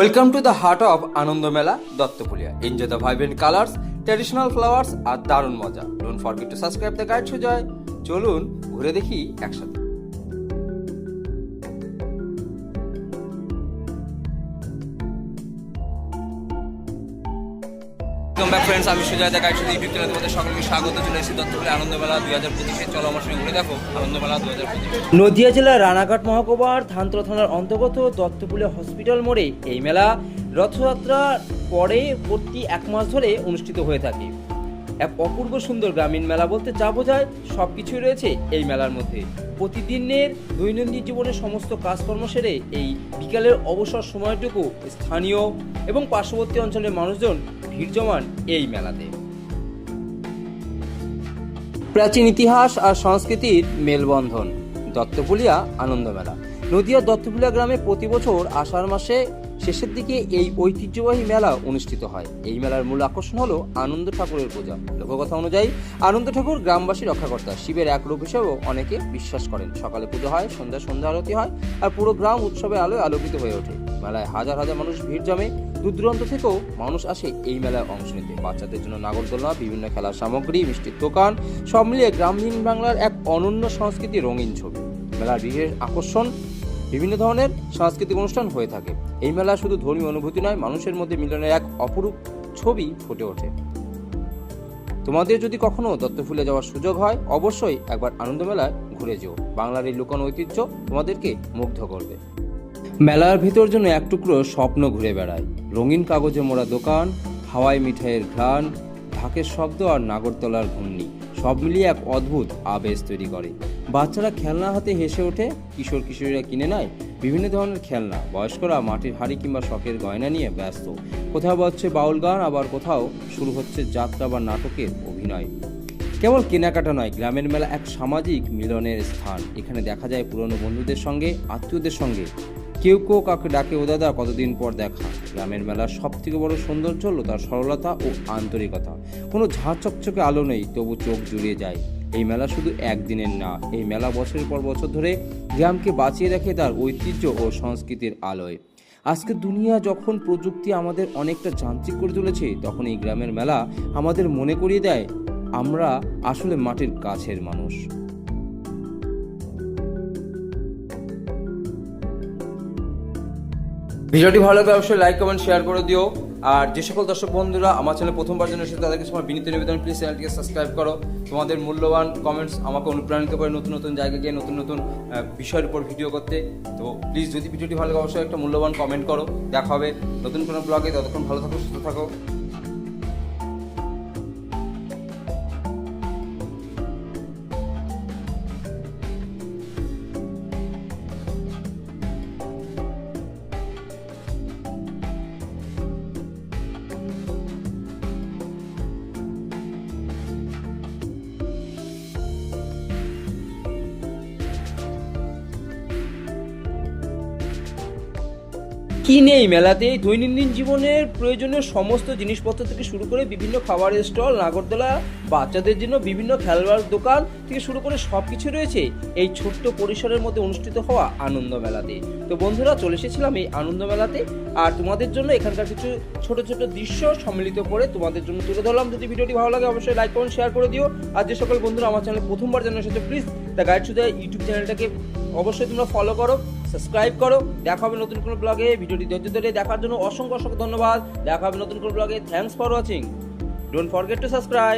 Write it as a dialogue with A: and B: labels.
A: Welcome to the heart of Ananda Mela Dattapulia enjoy the vibrant colours traditional flowers আর দারুণ মজা। Don't forget to subscribe the guide Sujoy চলুন ঘুরে দেখি একসাথে। Welcome back friends আমি Sujoy the guide Sujoy YouTube চ্যানেলে তোমাদের সকলকে স্বাগত। চলে এসেছি দত্তপুলি আনন্দমেলা দুই হাজার পঁচিশে। চলো আমার সঙ্গে ঘুরে দেখো আনন্দমেলা দুই হাজার পঁচিশ।
B: নদিয়া জেলার রানাঘাট মহকুমার ধানতলা থানার অন্তর্গত দত্তপুলিয়া হসপিটাল মোড়ে এই মেলা রথযাত্রার পরে প্রতি এক মাস ধরে অনুষ্ঠিত হয়ে থাকে। এক অপূর্ব সুন্দর গ্রামীণ মেলা বলতে যা বোঝায় সব কিছুই রয়েছে এই মেলার মধ্যে। প্রতিদিনের দৈনন্দিন জীবনের সমস্ত কাজকর্ম সেরে এই বিকালের অবসর সময়টুকু স্থানীয় এবং পার্শ্ববর্তী অঞ্চলের মানুষজন ভিড় জমান এই মেলাতে। প্রাচীন ইতিহাস আর সংস্কৃতির মেলবন্ধন, দত্তপুলিয়া আনন্দ মেলা। নদিয়ার দত্তপুলিয়া গ্রামে প্রতি বছর আষাঢ় মাসে শেষের দিকে এই ঐতিহ্যবাহী মেলা অনুষ্ঠিত হয়। এই মেলার মূল আকর্ষণ হলো আনন্দ ঠাকুরের পূজা। লোককথা অনুযায়ী, আনন্দ ঠাকুর গ্রামবাসী রক্ষাকর্তা। শিবের এক রূপ হিসেবেও অনেকে বিশ্বাস করেন। সকালে পুজো হয় সন্ধ্যা সন্ধ্যা আরতি হয় আর পুরো গ্রাম উৎসবে আলোয় আলোকিত হয়ে ওঠে। মেলায় হাজার হাজার মানুষ ভিড় জমে। দূর দূরান্ত থেকেও মানুষ আসে এই মেলায় অংশ নিতে। বাচ্চাদের জন্য নাগরদোলনা, বিভিন্ন খেলার সামগ্রী, মিষ্টির দোকান, সব মিলিয়ে গ্রামীণ বাংলার এক অনন্য সংস্কৃতি রঙিন ছবি। মেলার বিশেষ আকর্ষণ বিভিন্ন ধরনের সাংস্কৃতিক অনুষ্ঠান হয়ে থাকে। এই মেলা শুধু ধর্মীয় অনুভূতি নয়, মানুষের মধ্যে মিলনের এক অপরূপ ছবি ফুটে ওঠে। তোমাদের যদি কখনো দত্তফুলে যাওয়ার সুযোগ হয়, অবশ্যই একবার আনন্দ মেলায় ঘুরে যেও। বাংলার এই লুকানো ঐতিহ্য তোমাদেরকে মুগ্ধ করবে। মেলার ভিতর জন্য এক টুকরো স্বপ্ন ঘুরে বেড়ায়। রঙিন কাগজে মোড়া দোকান, হাওয়াই মিঠাইয়ের ঘ্রাণ, ঢাকের শব্দ আর নাগরতলার ঘূর্ণি, সব মিলিয়ে এক অদ্ভুত আবেশ তৈরি করে। বাচ্চারা খেলনা হাতে হেসে ওঠে, কিশোর কিশোরীরা কিনে নেয়, বিভিন্ন ধরনের খেলনা, বয়স্করা মাটির হাড়ি কিংবা শখের গয়না নিয়ে ব্যস্ত। কোথাও বাজছে বাউল গান, আবার কোথাও শুরু হচ্ছে যাত্রা বা নাটকের অভিনয়। কেবল কেনাকাটা নয়, গ্রামের মেলা এক সামাজিক মিলনের স্থান। এখানে দেখা যায় পুরনো বন্ধুদের সঙ্গে, আত্মীয়দের সঙ্গে কেউ কেউ কাকে ডাকে, ও দাদা, কতদিন পর দেখা? গ্রামের মেলার সব থেকে বড় সৌন্দর্য হলো তার সরলতা ও আন্তরিকতা। কোনো ঝাঁ চকচকে আলো নেই, তবু চোখ জুড়িয়ে যায়। এই মেলা শুধু একদিনের না, এই মেলা বছরের পর বছর ধরে গ্রামকে বাঁচিয়ে রাখে তার ঐতিহ্য ও সংস্কৃতির আলোয়। আজকে দুনিয়া যখন প্রযুক্তি আমাদের অনেকটা যান্ত্রিক করে তুলেছে, তখন এই গ্রামের মেলা আমাদের মনে করিয়ে দেয়, আমরা আসলে মাটির কাছের মানুষ। ভিডিওটি ভালো লাগলে অবশ্যই লাইক কমেন্ট শেয়ার করে দিও। আর যে সকল দর্শক বন্ধুরা আমার চ্যানেল প্রথমবার জন্য এসেছে তাদেরকে সময় বিনীত নিবেদন প্লিজ চ্যানেলটিকে সাবস্ক্রাইব করো। তোমাদের মূল্যবান কমেন্টস আমাকে অনুপ্রাণিত করে নতুন নতুন জায়গায় গিয়ে, নতুন নতুন বিষয়ের উপর ভিডিও করতে। তো প্লিজ যদি ভিডিওটি ভালো লাগে, অবশ্যই একটা মূল্যবান কমেন্ট করো। দেখা হবে নতুন কোনো ব্লগে ততক্ষণ ভালো থাকো, সুস্থ থাকো। কি নেই? মেলাতে দৈনন্দিন জীবনের প্রয়োজনীয় সমস্ত জিনিসপত্র থেকে শুরু করে বিভিন্ন খাবারের স্টল, নাগরদোলা, বাচ্চাদের জন্য বিভিন্ন খেলবার দোকান থেকে শুরু করে সব কিছু রয়েছে এই ছোট্ট পরিসরের মধ্যে অনুষ্ঠিত হওয়া আনন্দ মেলাতে। তো বন্ধুরা, চলে এসেছিলাম এই আনন্দ মেলাতে আর তোমাদের জন্য এখানকার কিছু ছোট ছোট দৃশ্য সম্মিলিত করে তোমাদের জন্য তুলে ধরলাম। যদি ভিডিওটি ভালো লাগে, অবশ্যই লাইক কমেন্ট শেয়ার করে দিও। আর যে সকল বন্ধুরা আমার চ্যানেল প্রথমবার জানার সাথে please the guide the YouTube চ্যানেলটাকে অবশ্যই তোমরা ফলো করো। সাবস্ক্রাইব করো। দেখা হবে নতুন কোনো ব্লগে ভিডিওটি ধৈর্য ধরে দেখার জন্য অসংখ্য অসংখ্য ধন্যবাদ। দেখা হবে নতুন কোনো ব্লগে thanks for watching don't forget to subscribe